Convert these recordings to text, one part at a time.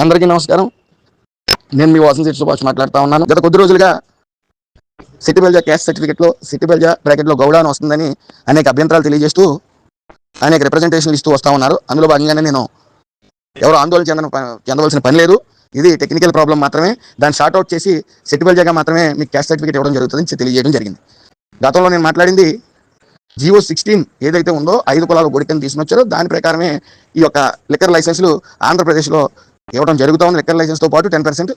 అందరికీ నమస్కారం. నేను మీ వాసన్ సిటీ సుభాష్ మాట్లాడుతూ ఉన్నాను. గత కొద్ది రోజులుగా సిటీ బెల్జా క్యాస్ట్ సర్టిఫికెట్లో సిటీ బెల్జా బ్రాకెట్లో గౌడ అని వస్తుందని అనేక అభ్యంతరాలు తెలియజేస్తూ అనేక రిప్రజెంటేషన్లు ఇస్తూ వస్తూ ఉన్నారు. అందులో భాగంగానే నేను ఎవరు ఆందోళన చెందన చెందవలసిన పని లేదు. ఇది టెక్నికల్ ప్రాబ్లం మాత్రమే. దాన్ని షార్ట్అవుట్ చేసి సిటీ బెల్జాగా మాత్రమే మీకు క్యాస్ట్ సర్టిఫికేట్ ఇవ్వడం జరుగుతుందని తెలియజేయడం జరిగింది. గతంలో నేను మాట్లాడింది జియో సిక్స్టీన్ ఏదైతే ఉందో ఐదు కులాల గుడికని తీసుకొచ్చారో దాని ప్రకారమే ఈ యొక్క లిక్కర్ లైసెన్సులు ఆంధ్రప్రదేశ్లో ఇవ్వడం జరుగుతూ ఉంది లిక్కర్ లైసెన్స్తో పాటు టెన్ పర్సెంట్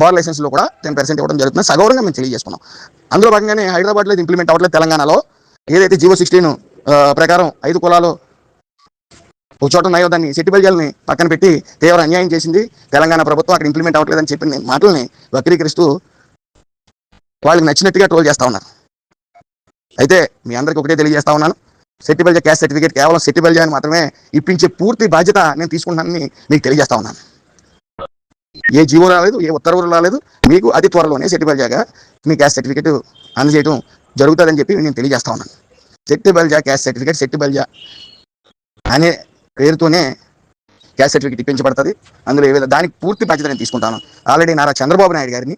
బార్ లైసెన్స్లో కూడా టెన్ పర్సెంట్ ఇవ్వడం జరుగుతుంది. సగౌరవంగా మేము తెలియజేసుకున్నాం. అందులో భాగంగానే హైదరాబాద్లో ఇది ఇంప్లిమెంట్ అవ్వట్లేదు తెలంగాణలో. ఏదైతే జియో సిక్స్టీన్ ప్రకారం ఐదు కులాలు ఒక చోట ఉన్నాయో దాన్ని సిట్టి పక్కన పెట్టి తీవ్ర అన్యాయం చేసింది తెలంగాణ ప్రభుత్వం. అక్కడ ఇంప్లిమెంట్ అవ్వట్లేదని చెప్పిన మాటల్ని వక్రీకరిస్తూ వాళ్ళకి నచ్చినట్టుగా ట్రోల్ చేస్తా ఉన్నారు. అయితే మీ అందరికీ ఒకటే తెలియజేస్తా ఉన్నాను. సెట్టి బల్జా క్యాస్ట్ సర్టిఫికేట్ కేవలం సెట్టి బల్జా అని మాత్రమే ఇప్పించే పూర్తి బాధ్యత నేను తీసుకుంటానని మీకు తెలియజేస్తా ఉన్నాను. ఏ జీవో రాలేదు ఏ ఉత్తర్వులు రాలేదు మీకు అతి త్వరలోనే సెట్టి బల్జాగా మీ క్యాస్ట్ సర్టిఫికేట్ అందజేయడం జరుగుతుందని చెప్పి నేను తెలియజేస్తా ఉన్నాను. సెట్టి బల్జా క్యాస్ట్ సర్టిఫికేట్ సెట్టి బల్జా అనే పేరుతోనే క్యాస్ట్ సర్టిఫికేట్ ఇప్పించబడుతుంది. అందులో ఏ విధంగా దానికి పూర్తి బాధ్యత నేను తీసుకుంటాను. ఆల్రెడీ నారా చంద్రబాబు నాయుడు గారిని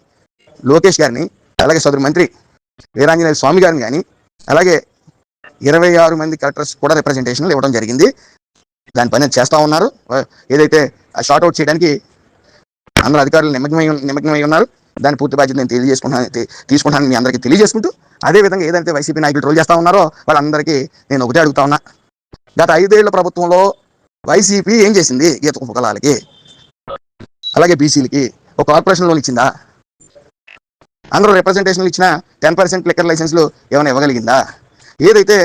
లోకేష్ గారిని అలాగే సదరు మంత్రి వీరాంజనేయ స్వామి గారిని కానీ అలాగే ఇరవై ఆరు మంది కలెక్టర్స్ కూడా రిప్రజెంటేషన్లు ఇవ్వడం జరిగింది. దాని పని చేస్తూ ఉన్నారు. ఏదైతే షార్ట్ అవుట్ చేయడానికి అందరూ అధికారులు నిమగ్నమై నిమగ్నమై ఉన్నారు. దాని పూర్తి బాధ్యత నేను తెలియజేసుకుంటాను తీ- తీసుకుంటానని మీ అందరికీ తెలియజేసుకుంటూ. అదే విధంగా ఏదైతే వైసీపీ నాయకులు ట్రోల్ చేస్తూ ఉన్నారో వాళ్ళందరికీ నేను ఒకటే అడుగుతా ఉన్నా. గత ఐదేళ్ళ ప్రభుత్వంలో వైసీపీ ఏం చేసింది? గీత కులాలకి అలాగే బీసీలకి ఒక కార్పొరేషన్ లోన్ ఇచ్చిందా? అందరూ రిప్రజెంటేషన్లు ఇచ్చిన టెన్ పర్సెంట్ లిక్కర్ లైసెన్స్లు ఏమైనా ఇవ్వగలిగిందా? ఏదైతే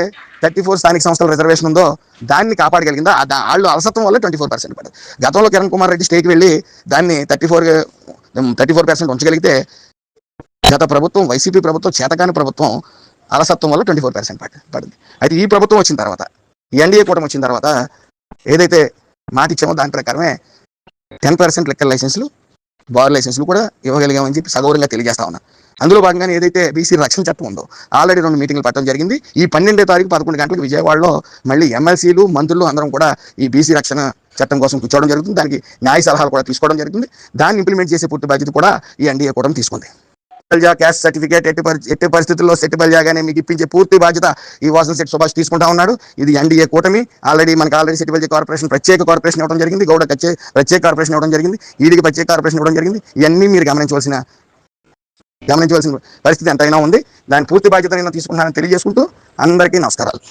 థర్టీ ఫోర్ స్థానిక సంస్థల రిజర్వేషన్ ఉందో దాన్ని కాపాడగలిగిందో? ఆ వాళ్ళు అలసత్వం వల్ల ట్వంటీ ఫోర్ పర్సెంట్ పడింది గతంలో కిరణ్ కుమార్ రెడ్డి స్టేట్కి వెళ్ళి దాన్ని thirty four thirty four percent ఉంచగలిగితే గత ప్రభుత్వం వైసీపీ ప్రభుత్వం చేతకాని ప్రభుత్వం అలసత్వం వల్ల ట్వంటీ ఫోర్ పర్సెంట్ పడింది. పడింది అయితే ఈ ప్రభుత్వం వచ్చిన తర్వాత ఎన్డీఏ కూటమి వచ్చిన తర్వాత ఏదైతే మాట ఇచ్చామో దాని ప్రకారమే టెన్ పర్సెంట్ లెక్కల లైసెన్సులు బార్ లైసెన్స్లు కూడా ఇవ్వగలిగామని చెప్పి సగౌరంగా తెలియజేస్తా ఉన్నా. అందులో భాగంగానే ఏదైతే బీసీ రక్షణ చట్టం ఉందో ఆల్రెడీ రెండు మీటింగ్లు పెట్టడం జరిగింది. ఈ పన్నెండో తారీఖు పదకొండు గంటలకు విజయవాడలో మళ్ళీ ఎమ్మెల్సీలు మంత్రులు అందరం కూడా ఈ బీసీ రక్షణ చట్టం కోసం కూర్చోవడం జరుగుతుంది. దానికి న్యాయ సలహాలు కూడా తీసుకోవడం జరుగుతుంది. దాన్ని ఇంప్లిమెంట్ చేసే పూర్తి బాధ్యత కూడా ఈ ఎన్డీఏ కూడా తీసుకుంది. బల్జా క్యాస్ట్ సర్టిఫికేట్ ఎట్టి ఎట్టి పరిస్థితుల్లో సెట్ బల్జాగానే మీకు ఇప్పించే పూర్తి బాధ్యత ఈ వాసన సెట్ సుభాష్ తీసుకుంటా ఉన్నాడు. ఇది ఎన్డీఏ కూటమి. ఆల్రెడీ మనకి ఆల్రెడీ సెట్ కార్పొరేషన్ ప్రత్యేక కార్పొరేషన్ ఇవ్వడం జరిగింది. గౌడ ప్రత్యేక కార్పొరేషన్ ఇవ్వడం జరిగింది. ఈడికి ప్రత్యేక కార్పొరేషన్ ఇవ్వడం జరిగింది. ఇవన్నీ మీరు గమనించవలసిన గమనించవలసిన పరిస్థితి ఎంతైనా ఉంది. దాని పూర్తి బాధ్యత నేను తీసుకుంటానని తెలియజేసుకుంటూ అందరికీ నమస్కారాలు.